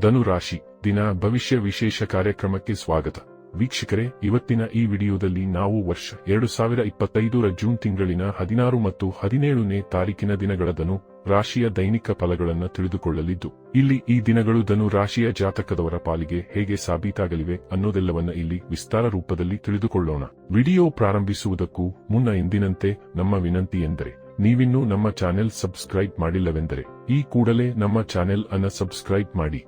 ಧನು ರಾಶಿ ದಿನ ಭವಿಷ್ಯ ವಿಶೇಷ ಕಾರ್ಯಕ್ರಮಕ್ಕೆ ಸ್ವಾಗತ. ವೀಕ್ಷಕರೇ, ಇವತ್ತಿನ ಈ ವಿಡಿಯೋದಲ್ಲಿ ನಾವು ವರ್ಷ ಎರಡು ಸಾವಿರ ಇಪ್ಪತ್ತೈದರ ಜೂನ್ ತಿಂಗಳಿನ ಹದಿನಾರು ಮತ್ತು ಹದಿನೇಳನೇ ತಾರೀಕಿನ ದಿನಗಳ ಧನು ರಾಶಿಯ ದೈನಿಕ ಫಲಗಳನ್ನು ತಿಳಿದುಕೊಳ್ಳಲಿದ್ದು, ಇಲ್ಲಿ ಈ ದಿನಗಳು ಧನು ರಾಶಿಯ ಜಾತಕದವರ ಪಾಲಿಗೆ ಹೇಗೆ ಸಾಬೀತಾಗಲಿವೆ ಅನ್ನೋದೆಲ್ಲವನ್ನ ಇಲ್ಲಿ ವಿಸ್ತಾರ ರೂಪದಲ್ಲಿ ತಿಳಿದುಕೊಳ್ಳೋಣ. ವಿಡಿಯೋ ಪ್ರಾರಂಭಿಸುವುದಕ್ಕೂ ಮುನ್ನ ಎಂದಿನಂತೆ ನಮ್ಮ ವಿನಂತಿ ಎಂದರೆ, ನೀವಿನ್ನೂ ನಮ್ಮ ಚಾನೆಲ್ ಸಬ್ಸ್ಕ್ರೈಬ್ ಮಾಡಿಲ್ಲವೆಂದರೆ, ಈ ಕೂಡಲೇ ನಮ್ಮ ಚಾನೆಲ್ ಅನ್ನ ಸಬ್ಸ್ಕ್ರೈಬ್ ಮಾಡಿ.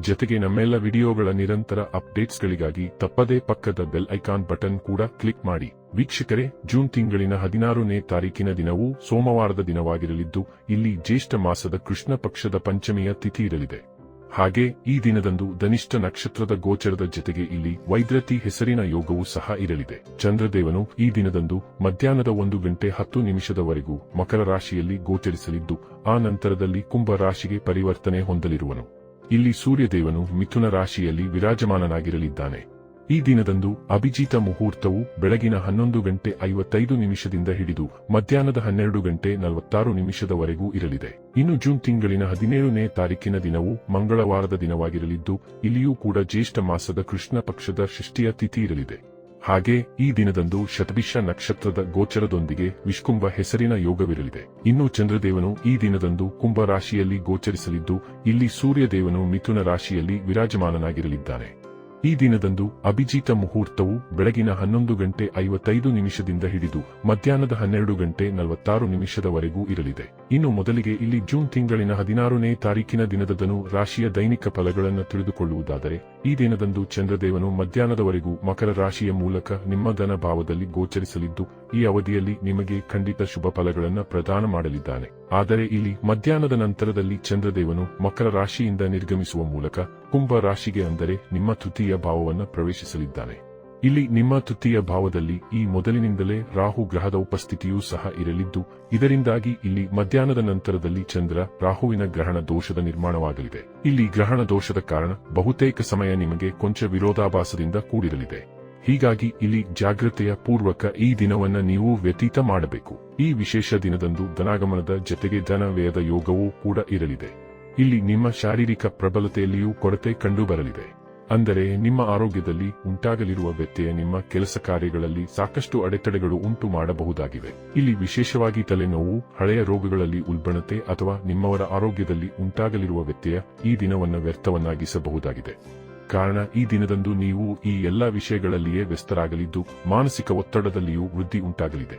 ಜೊತೆಗೆ ನಮ್ಮೆಲ್ಲ ವಿಡಿಯೋಗಳ ನಿರಂತರ ಅಪ್ಡೇಟ್ಸ್ಗಳಿಗಾಗಿ ತಪ್ಪದೇ ಪಕ್ಕದ ಬೆಲ್ ಐಕಾನ್ ಬಟನ್ ಕೂಡ ಕ್ಲಿಕ್ ಮಾಡಿ. ವೀಕ್ಷಕರೇ, ಜೂನ್ ತಿಂಗಳಿನ ಹದಿನಾರನೇ ತಾರೀಕಿನ ದಿನವೂ ಸೋಮವಾರದ ದಿನವಾಗಿರಲಿದ್ದು, ಇಲ್ಲಿ ಜ್ಯೇಷ್ಠ ಮಾಸದ ಕೃಷ್ಣ ಪಕ್ಷದ ಪಂಚಮಿಯ ತಿಥಿ ಇರಲಿದೆ. ಹಾಗೆ, ಈ ದಿನದಂದು ಧನಿಷ್ಠ ನಕ್ಷತ್ರದ ಗೋಚರದ ಜೊತೆಗೆ ಇಲ್ಲಿ ವೈದ್ರತಿ ಹೆಸರಿನ ಯೋಗವೂ ಸಹ ಇರಲಿದೆ. ಚಂದ್ರದೇವನು ಈ ದಿನದಂದು ಮಧ್ಯಾಹ್ನದ ಒಂದು ಗಂಟೆ ಹತ್ತು ನಿಮಿಷದವರೆಗೂ ಮಕರ ರಾಶಿಯಲ್ಲಿ ಗೋಚರಿಸಲಿದ್ದು, ಆ ನಂತರದಲ್ಲಿ ಕುಂಭ ರಾಶಿಗೆ ಪರಿವರ್ತನೆ ಹೊಂದಲಿರುವನು. ಇಲ್ಲಿ ಸೂರ್ಯದೇವನು ಮಿಥುನ ರಾಶಿಯಲ್ಲಿ ವಿರಾಜಮಾನನಾಗಿರಲಿದ್ದಾನೆ. ಈ ದಿನದಂದು ಅಭಿಜಿತ ಮುಹೂರ್ತವು ಬೆಳಗಿನ ಹನ್ನೊಂದು ಗಂಟೆ ಐವತ್ತೈದು ನಿಮಿಷದಿಂದ ಹಿಡಿದು ಮಧ್ಯಾಹ್ನದ ಹನ್ನೆರಡು ಗಂಟೆ ನಲವತ್ತಾರು ನಿಮಿಷದವರೆಗೂ ಇರಲಿದೆ. ಇನ್ನು ಜೂನ್ ತಿಂಗಳಿನ ಹದಿನೇಳನೇ ತಾರೀಕಿನ ದಿನವು ಮಂಗಳವಾರದ ದಿನವಾಗಿರಲಿದ್ದು, ಇಲ್ಲಿಯೂ ಕೂಡ ಜ್ಯೇಷ್ಠ ಮಾಸದ ಕೃಷ್ಣ ಪಕ್ಷದ ಷಷ್ಠಿಯ ತಿಥಿ ಇರಲಿದೆ. ಹಾಗೆ ಈ ದಿನದಂದು ಶತಭಿಷ ನಕ್ಷತ್ರದ ಗೋಚರದೊಂದಿಗೆ ವಿಷ್ಕುಂಭ ಹೆಸರಿನ ಯೋಗವಿರಲಿದೆ. ಇನ್ನು ಚಂದ್ರದೇವನು ಈ ದಿನದಂದು ಕುಂಭ ರಾಶಿಯಲ್ಲಿ ಗೋಚರಿಸಲಿದ್ದು, ಇಲ್ಲಿ ಸೂರ್ಯದೇವನು ಮಿಥುನ ರಾಶಿಯಲ್ಲಿ ವಿರಾಜಮಾನನಾಗಿರಲಿದ್ದಾನೆ. ಈ ದಿನದಂದು ಅಭಿಜಿತ ಮುಹೂರ್ತವು ಬೆಳಗಿನ ಹನ್ನೊಂದು ಗಂಟೆ ಐವತ್ತೈದು ನಿಮಿಷದಿಂದ ಹಿಡಿದು ಮಧ್ಯಾಹ್ನದ ಹನ್ನೆರಡು ಗಂಟೆ ನಲವತ್ತಾರು ನಿಮಿಷದವರೆಗೂ ಇರಲಿದೆ. ಇನ್ನು ಮೊದಲಿಗೆ ಇಲ್ಲಿ ಜೂನ್ ತಿಂಗಳಿನ ಹದಿನಾರನೇ ತಾರೀಕಿನ ದಿನದದನು ರಾಶಿಯ ದೈನಿಕ ಫಲಗಳನ್ನು ತಿಳಿದುಕೊಳ್ಳುವುದಾದರೆ, ಈ ದಿನದಂದು ಚಂದ್ರದೇವನು ಮಧ್ಯಾಹ್ನದವರೆಗೂ ಮಕರ ರಾಶಿಯ ಮೂಲಕ ನಿಮ್ಮ ಧನ ಭಾವದಲ್ಲಿ ಗೋಚರಿಸಲಿದ್ದು ಈ ಅವಧಿಯಲ್ಲಿ ನಿಮಗೆ ಖಂಡಿತ ಶುಭ ಫಲಗಳನ್ನು ಪ್ರದಾನ ಮಾಡಲಿದ್ದಾನೆ. ಆದರೆ ಇಲ್ಲಿ ಮಧ್ಯಾಹ್ನದ ನಂತರದಲ್ಲಿ ಚಂದ್ರದೇವನು ಮಕರ ರಾಶಿಯಿಂದ ನಿರ್ಗಮಿಸುವ ಮೂಲಕ ಕುಂಭ ರಾಶಿಗೆ ಅಂದರೆ ನಿಮ್ಮ ತೃತೀಯ ಭಾವವನ್ನು ಪ್ರವೇಶಿಸಲಿದ್ದಾನೆ. ಇಲ್ಲಿ ನಿಮ್ಮ ತೃತೀಯ ಭಾವದಲ್ಲಿ ಈ ಮೊದಲಿನಿಂದಲೇ ರಾಹು ಗ್ರಹದ ಉಪಸ್ಥಿತಿಯೂ ಸಹ ಇರಲಿದ್ದು, ಇದರಿಂದಾಗಿ ಇಲ್ಲಿ ಮಧ್ಯಾಹ್ನದ ನಂತರದಲ್ಲಿ ಚಂದ್ರ ರಾಹುವಿನ ಗ್ರಹಣ ದೋಷದ ನಿರ್ಮಾಣವಾಗಲಿದೆ. ಇಲ್ಲಿ ಗ್ರಹಣ ದೋಷದ ಕಾರಣ ಬಹುತೇಕ ಸಮಯ ನಿಮಗೆ ಕೊಂಚ ವಿರೋಧಾಭಾಸದಿಂದ ಕೂಡಿರಲಿದೆ. ಹೀಗಾಗಿ ಇಲ್ಲಿ ಜಾಗ್ರತೆಯ ಪೂರ್ವಕ ಈ ದಿನವನ್ನ ನೀವು ವ್ಯತೀತ ಮಾಡಬೇಕು. ಈ ವಿಶೇಷ ದಿನದಂದು ಧನಾಗಮನದ ಜತೆಗೆ ಧನ ವ್ಯಯದ ಯೋಗವೂ ಕೂಡ ಇರಲಿದೆ. ಇಲ್ಲಿ ನಿಮ್ಮ ಶಾರೀರಿಕ ಪ್ರಬಲತೆಯಲ್ಲಿಯೂ ಕೊರತೆ ಕಂಡುಬರಲಿದೆ. ಅಂದರೆ ನಿಮ್ಮ ಆರೋಗ್ಯದಲ್ಲಿ ಉಂಟಾಗಲಿರುವ ವ್ಯತ್ಯಯ ನಿಮ್ಮ ಕೆಲಸ ಕಾರ್ಯಗಳಲ್ಲಿ ಸಾಕಷ್ಟು ಅಡೆತಡೆಗಳು ಉಂಟು ಮಾಡಬಹುದಾಗಿವೆ. ಇಲ್ಲಿ ವಿಶೇಷವಾಗಿ ತಲೆನೋವು, ಹಳೆಯ ರೋಗಗಳಲ್ಲಿ ಉಲ್ಬಣತೆ ಅಥವಾ ನಿಮ್ಮವರ ಆರೋಗ್ಯದಲ್ಲಿ ಉಂಟಾಗಲಿರುವ ವ್ಯತ್ಯಯ ಈ ದಿನವನ್ನು ವ್ಯರ್ಥವನ್ನಾಗಿಸಬಹುದಾಗಿದೆ. ಕಾರಣ ಈ ದಿನದಂದು ನೀವು ಈ ಎಲ್ಲ ವಿಷಯಗಳಲ್ಲಿಯೇ ವ್ಯಸ್ತರಾಗಲಿದ್ದು ಮಾನಸಿಕ ಒತ್ತಡದಲ್ಲಿಯೂ ವೃದ್ಧಿ ಉಂಟಾಗಲಿದೆ.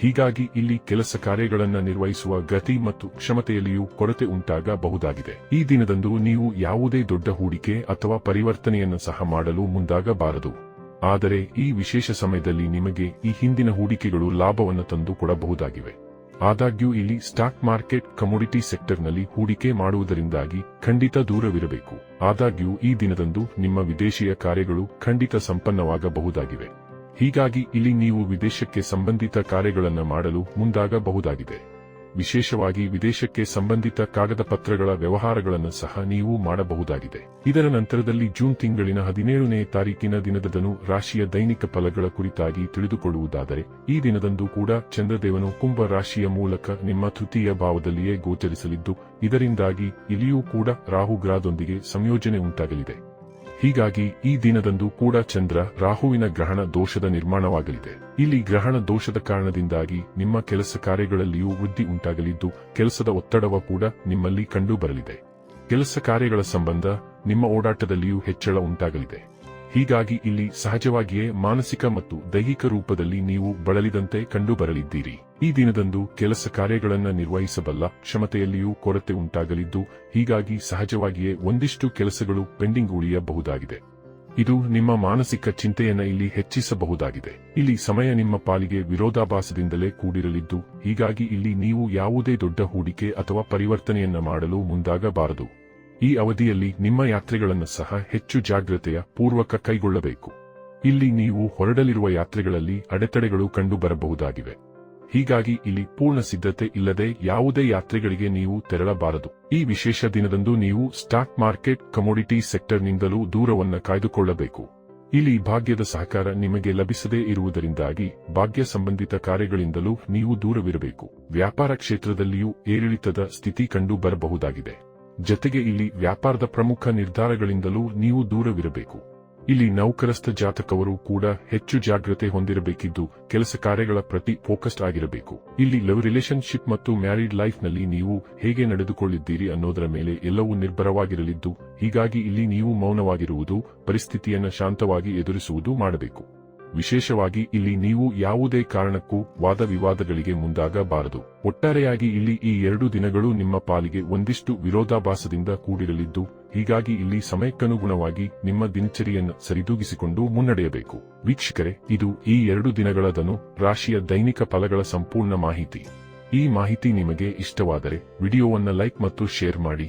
ಹೀಗಾಗಿ ಇಲ್ಲಿ ಕೆಲಸ ಕಾರ್ಯಗಳನ್ನು ನಿರ್ವಹಿಸುವ ಗತಿ ಮತ್ತು ಕ್ಷಮತೆಯಲ್ಲಿಯೂ ಕೊರತೆ ಉಂಟಾಗಬಹುದಾಗಿದೆ. ಈ ದಿನದಂದು ನೀವು ಯಾವುದೇ ದೊಡ್ಡ ಹೂಡಿಕೆ ಅಥವಾ ಪರಿವರ್ತನೆಯನ್ನು ಸಹ ಮಾಡಲು ಮುಂದಾಗಬಾರದು. ಆದರೆ ಈ ವಿಶೇಷ ಸಮಯದಲ್ಲಿ ನಿಮಗೆ ಈ ಹಿಂದಿನ ಹೂಡಿಕೆಗಳು ಲಾಭವನ್ನು ತಂದು ಕೊಡಬಹುದಾಗಿವೆ. ಆದಾಗ್ಯೂ ಇಲ್ಲಿ ಸ್ಟಾಕ್ ಮಾರ್ಕೆಟ್ ಕಮೋಡಿಟಿ ಸೆಕ್ಟರ್ನಲ್ಲಿ ಹೂಡಿಕೆ ಮಾಡುವುದರಿಂದಾಗಿ ಖಂಡಿತ ದೂರವಿರಬೇಕು. ಆದಾಗ್ಯೂ ಈ ದಿನದಂದು ನಿಮ್ಮ ವಿದೇಶಿಯ ಕಾರ್ಯಗಳು ಖಂಡಿತ ಸಂಪನ್ನವಾಗಬಹುದಾಗಿವೆ. ಹೀಗಾಗಿ ಇಲ್ಲಿ ನೀವು ವಿದೇಶಕ್ಕೆ ಸಂಬಂಧಿತ ಕಾರ್ಯಗಳನ್ನು ಮಾಡಲು ಮುಂದಾಗಬಹುದಾಗಿದೆ. ವಿಶೇಷವಾಗಿ ವಿದೇಶಕ್ಕೆ ಸಂಬಂಧಿತ ಕಾಗದ ಪತ್ರಗಳ ವ್ಯವಹಾರಗಳನ್ನು ಸಹ ನೀವು ಮಾಡಬಹುದಾಗಿದೆ. ಇದರ ನಂತರದಲ್ಲಿ ಜೂನ್ ತಿಂಗಳಿನ ಹದಿನೇಳನೇ ತಾರೀಕಿನ ದಿನದದನು ರಾಶಿಯ ದೈನಿಕ ಫಲಗಳ ಕುರಿತಾಗಿ ತಿಳಿದುಕೊಳ್ಳುವುದಾದರೆ, ಈ ದಿನದಂದು ಕೂಡ ಚಂದ್ರದೇವನು ಕುಂಭ ರಾಶಿಯ ಮೂಲಕ ನಿಮ್ಮ ತೃತೀಯ ಭಾವದಲ್ಲಿಯೇ ಗೋಚರಿಸಲಿದ್ದು, ಇದರಿಂದಾಗಿ ಇಲ್ಲಿಯೂ ಕೂಡ ರಾಹುಗ್ರಹದೊಂದಿಗೆ ಸಂಯೋಜನೆ ಉಂಟಾಗಲಿದೆ. ಹೀಗಾಗಿ ಈ ದಿನದಂದು ಕೂಡ ಚಂದ್ರ ರಾಹುವಿನ ಗ್ರಹಣ ದೋಷದ ನಿರ್ಮಾಣವಾಗಲಿದೆ. ಇಲ್ಲಿ ಗ್ರಹಣ ದೋಷದ ಕಾರಣದಿಂದಾಗಿ ನಿಮ್ಮ ಕೆಲಸ ಕಾರ್ಯಗಳಲ್ಲಿಯೂ ವೃದ್ಧಿ ಉಂಟಾಗಲಿದ್ದು, ಕೆಲಸದ ಒತ್ತಡವ ಕೂಡ ನಿಮ್ಮಲ್ಲಿ ಕಂಡುಬರಲಿದೆ. ಕೆಲಸ ಕಾರ್ಯಗಳ ಸಂಬಂಧ ನಿಮ್ಮ ಓಡಾಟದಲ್ಲಿಯೂ ಹೆಚ್ಚಳ ಉಂಟಾಗಲಿದೆ. ಹೀಗಾಗಿ ಇಲ್ಲಿ ಸಹಜವಾಗಿಯೇ ಮಾನಸಿಕ ಮತ್ತು ದೈಹಿಕ ರೂಪದಲ್ಲಿ ನೀವು ಬಳಲಿದಂತೆ ಕಂಡುಬರಲಿದ್ದೀರಿ. ಈ ದಿನದಂದು ಕೆಲಸ ಕಾರ್ಯಗಳನ್ನು ನಿರ್ವಹಿಸಬಲ್ಲ ಕ್ಷಮತೆಯಲ್ಲಿಯೂ ಕೊರತೆ ಉಂಟಾಗಲಿದ್ದು, ಹೀಗಾಗಿ ಸಹಜವಾಗಿಯೇ ಒಂದಿಷ್ಟು ಕೆಲಸಗಳು ಪೆಂಡಿಂಗ್ ಉಳಿಯಬಹುದಾಗಿದೆ. ಇದು ನಿಮ್ಮ ಮಾನಸಿಕ ಚಿಂತೆಯನ್ನು ಇಲ್ಲಿ ಹೆಚ್ಚಿಸಬಹುದಾಗಿದೆ. ಇಲ್ಲಿ ಸಮಯ ನಿಮ್ಮ ಪಾಲಿಗೆ ವಿರೋಧಾಭಾಸದಿಂದಲೇ ಕೂಡಿರಲಿದ್ದು, ಹೀಗಾಗಿ ಇಲ್ಲಿ ನೀವು ಯಾವುದೇ ದೊಡ್ಡ ಹೂಡಿಕೆ ಅಥವಾ ಪರಿವರ್ತನೆಯನ್ನ ಮಾಡಲು ಮುಂದಾಗಬಾರದು. ಈ ಅವಧಿಯಲ್ಲಿ ನಿಮ್ಮ ಯಾತ್ರೆಗಳನ್ನು ಸಹ ಹೆಚ್ಚು ಜಾಗ್ರತೆಯ ಪೂರ್ವಕ ಕೈಗೊಳ್ಳಬೇಕು. ಇಲ್ಲಿ ನೀವು ಹೊರಡಲಿರುವ ಯಾತ್ರೆಗಳಲ್ಲಿ ಅಡೆತಡೆಗಳು ಕಂಡುಬರಬಹುದಾಗಿವೆ. ಹೀಗಾಗಿ ಇಲ್ಲಿ ಪೂರ್ಣ ಸಿದ್ಧತೆ ಇಲ್ಲದೆ ಯಾವುದೇ ಯಾತ್ರೆಗಳಿಗೆ ನೀವು ತೆರಳಬಾರದು. ಈ ವಿಶೇಷ ದಿನದಂದು ನೀವು ಸ್ಟಾಕ್ ಮಾರ್ಕೆಟ್ ಕಮೋಡಿಟಿ ಸೆಕ್ಟರ್ನಿಂದಲೂ ದೂರವನ್ನು ಕಾಯ್ದುಕೊಳ್ಳಬೇಕು. ಇಲ್ಲಿ ಭಾಗ್ಯದ ಸಹಕಾರ ನಿಮಗೆ ಲಭಿಸದೇ ಇರುವುದರಿಂದಾಗಿ ಭಾಗ್ಯ ಸಂಬಂಧಿತ ಕಾರ್ಯಗಳಿಂದಲೂ ನೀವು ದೂರವಿರಬೇಕು. ವ್ಯಾಪಾರ ಕ್ಷೇತ್ರದಲ್ಲಿಯೂ ಏರಿಳಿತದ ಸ್ಥಿತಿ ಕಂಡು ಬರಬಹುದಾಗಿದೆ ಜತೆಗೆ ಇಲ್ಲಿ ವ್ಯಾಪಾರದ ಪ್ರಮುಖ ನಿರ್ಧಾರಗಳಿಂದಲೂ ನೀವು ದೂರವಿರಬೇಕು. ಇಲ್ಲಿ ನೌಕರಸ್ಥ ಜಾತಕವರು ಕೂಡ ಹೆಚ್ಚು ಜಾಗ್ರತೆ ಹೊಂದಿರಬೇಕಿದ್ದು ಕೆಲಸ ಕಾರ್ಯಗಳ ಪ್ರತಿ ಫೋಕಸ್ಡ್ ಆಗಿರಬೇಕು. ಇಲ್ಲಿ ಲವ್ ರಿಲೇಶನ್ಶಿಪ್ ಮತ್ತು ಮ್ಯಾರಿಡ್ ಲೈಫ್ನಲ್ಲಿ ನೀವು ಹೇಗೆ ನಡೆದುಕೊಳ್ಳಿದ್ದೀರಿ ಅನ್ನೋದರ ಮೇಲೆ ಎಲ್ಲವೂ ನಿರ್ಭರವಾಗಿರಲಿದ್ದು, ಹೀಗಾಗಿ ಇಲ್ಲಿ ನೀವು ಮೌನವಾಗಿರುವುದು, ಪರಿಸ್ಥಿತಿಯನ್ನು ಶಾಂತವಾಗಿ ಎದುರಿಸುವುದು ಮಾಡಬೇಕು. ವಿಶೇಷವಾಗಿ ಇಲ್ಲಿ ನೀವು ಯಾವುದೇ ಕಾರಣಕ್ಕೂ ವಾದ ವಿವಾದಗಳಿಗೆ ಮುಂದಾಗಬಾರದು. ಒಟ್ಟಾರೆಯಾಗಿ ಇಲ್ಲಿ ಈ ಎರಡು ದಿನಗಳು ನಿಮ್ಮ ಪಾಲಿಗೆ ಒಂದಿಷ್ಟು ವಿರೋಧಾಭಾಸದಿಂದ ಕೂಡಿರಲಿದ್ದು, ಹೀಗಾಗಿ ಇಲ್ಲಿ ಸಮಯಕ್ಕನುಗುಣವಾಗಿ ನಿಮ್ಮ ದಿನಚರಿಯನ್ನು ಸರಿದೂಗಿಸಿಕೊಂಡು ಮುನ್ನಡೆಯಬೇಕು. ವೀಕ್ಷಕರೇ, ಇದು ಈ ಎರಡು ದಿನಗಳದನು ರಾಶಿಯ ದೈನಿಕ ಫಲಗಳ ಸಂಪೂರ್ಣ ಮಾಹಿತಿ. ಈ ಮಾಹಿತಿ ನಿಮಗೆ ಇಷ್ಟವಾದರೆ ವಿಡಿಯೋವನ್ನು ಲೈಕ್ ಮತ್ತು ಶೇರ್ ಮಾಡಿ.